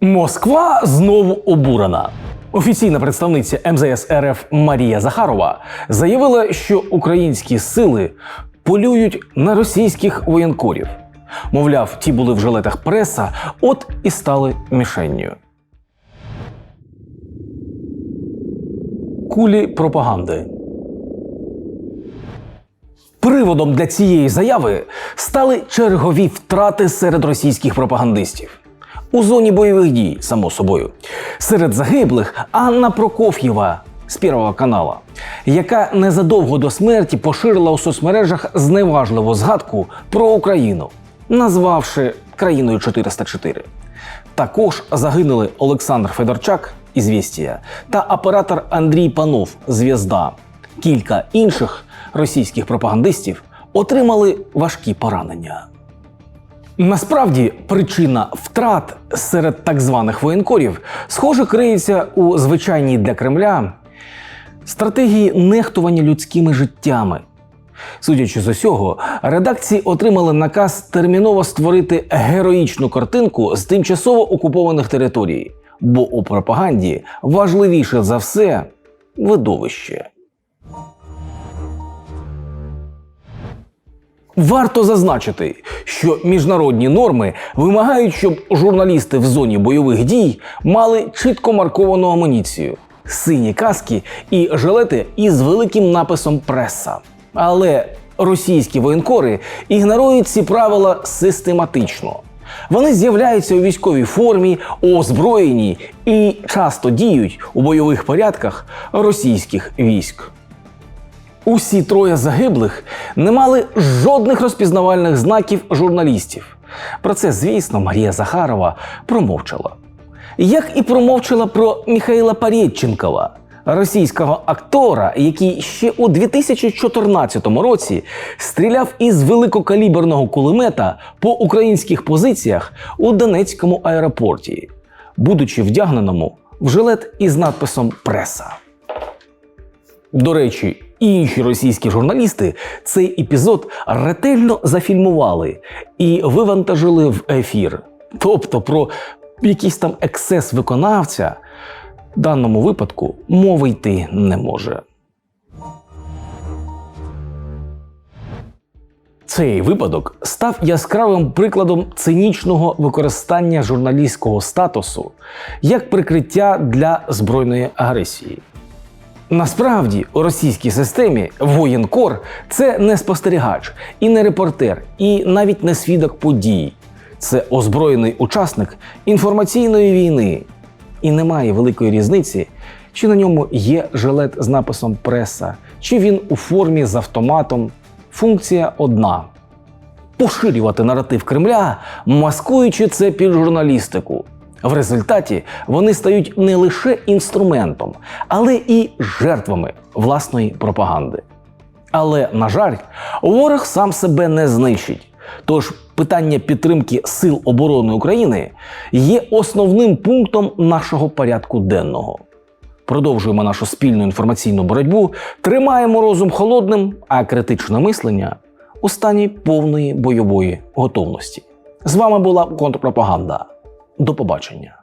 Москва знову обурена. Офіційна представниця МЗС РФ Марія Захарова заявила, що українські сили полюють на російських воєнкорів. Мовляв, ті були в жилетах преса, от і стали мішенню. Кулі пропаганди. Приводом для цієї заяви стали чергові втрати серед російських пропагандистів. У зоні бойових дій, само собою, серед загиблих Анна Прокоф'єва з Первого канала, яка незадовго до смерті поширила у соцмережах зневажливу згадку про Україну, назвавши країною 404. Також загинули Олександр Федорчак «Ізвістія» та оператор Андрій Панов Зв'язда. Кілька інших російських пропагандистів отримали важкі поранення. Насправді причина втрат серед так званих воєнкорів схоже криється у звичайній для Кремля стратегії нехтування людськими життями. Судячи з усього, редакції отримали наказ терміново створити героїчну картинку з тимчасово окупованих територій, бо у пропаганді важливіше за все видовище. Варто зазначити, що міжнародні норми вимагають, щоб журналісти в зоні бойових дій мали чітко марковану амуніцію, сині каски і жилети із великим написом преса. Але російські воєнкори ігнорують ці правила систематично. Вони з'являються у військовій формі, озброєні і часто діють у бойових порядках російських військ. Усі троє загиблих не мали жодних розпізнавальних знаків журналістів. Про це, звісно, Марія Захарова промовчала. Як і промовчала про Михайла Парєдченкова, російського актора, який ще у 2014 році стріляв із великокаліберного кулемета по українських позиціях у Донецькому аеропорті, будучи вдягненому в жилет із надписом Преса. До речі, інші російські журналісти цей епізод ретельно зафільмували і вивантажили в ефір. Тобто про якийсь там ексцес виконавця в даному випадку мови йти не може. Цей випадок став яскравим прикладом цинічного використання журналістського статусу як прикриття для збройної агресії. Насправді у російській системі воєнкор це не спостерігач, і не репортер, і навіть не свідок подій. Це озброєний учасник інформаційної війни. І немає великої різниці, чи на ньому є жилет з написом преса, чи він у формі з автоматом. Функція одна поширювати наратив Кремля, маскуючи це під журналістику. В результаті вони стають не лише інструментом, але і жертвами власної пропаганди. Але, на жаль, ворог сам себе не знищить. Тож питання підтримки Сил оборони України є основним пунктом нашого порядку денного. Продовжуємо нашу спільну інформаційну боротьбу, тримаємо розум холодним, а критичне мислення у стані повної бойової готовності. З вами була контрпропаганда. До побачення.